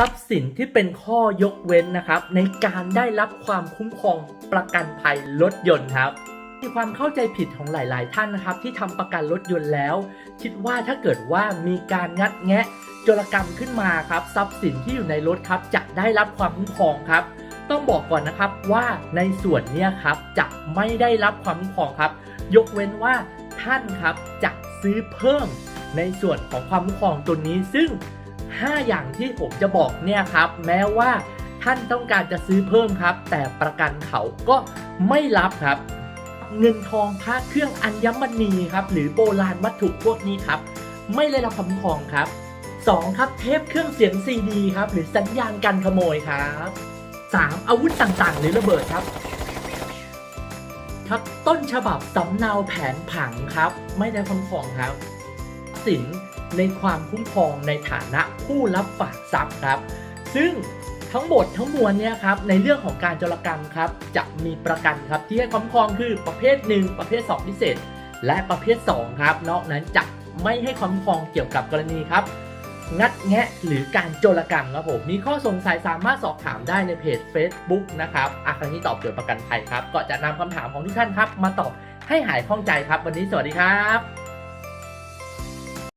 ทรัพย์สินที่เป็นข้อยกเว้นนะครับ ในการได้รับความคุ้มครองประกันภัยรถยนต์ครับมีความเข้าใจผิดของหลาย ๆ ท่านนะครับ ที่ทำประกันรถยนต์แล้ว คิดว่าถ้าเกิดว่ามีการงัดแงะโจรกรรมขึ้นมาครับทรัพย์สินที่อยู่ในรถครับจะได้รับความคุ้มครองครับ ต้องบอกก่อนนะครับว่าในส่วนนี้ครับจะไม่ได้รับความคุ้มครองครับ ยกเว้นว่าท่านครับจะซื้อเพิ่มในส่วนของความคุ้มครองตัวนี้ซึ่ง 5 อย่างที่ผมจะบอกเนี่ยครับ แม้ว่าท่านต้องการจะซื้อเพิ่มครับ แต่ประกันเขาก็ไม่รับครับ เงินทองพระเครื่องอัญมณีครับ หรือโบราณวัตถุพวกนี้ครับ ไม่ได้รับความคุ้มครองครับ 2. ครับเทปเครื่องเสียงซีดีครับ หรือสัญญาณการขโมยครับ 3. อาวุธต่างๆ หรือระเบิดครับครับต้นฉบับสำเนาแผนผังครับ ไม่ได้คุ้มครองครับ สินในความคุ้มครองในฐานะผู้รับฝากทรัพย์ครับ ซึ่งทั้งหมดทั้งมวลเนี่ยครับในเรื่องของการโจรกรรมครับจะมีประกันครับที่ให้คุ้มครองคือประเภท 1 ประเภท 2 พิเศษ และประเภท 2 ครับ นอกนั้นจะไม่ให้คุ้มครองเกี่ยวกับกรณีครับงัดแงะหรือการโจรกรรมครับผมมีข้อสงสัยสามารถสอบถามได้ในเพจ Facebook นะครับอาคารนี้ตอบโจทย์ประกันภัยครับ ก็จะนำคำถามของทุกท่านครับ มาตอบให้หายข้องใจครับ วันนี้สวัสดีครับ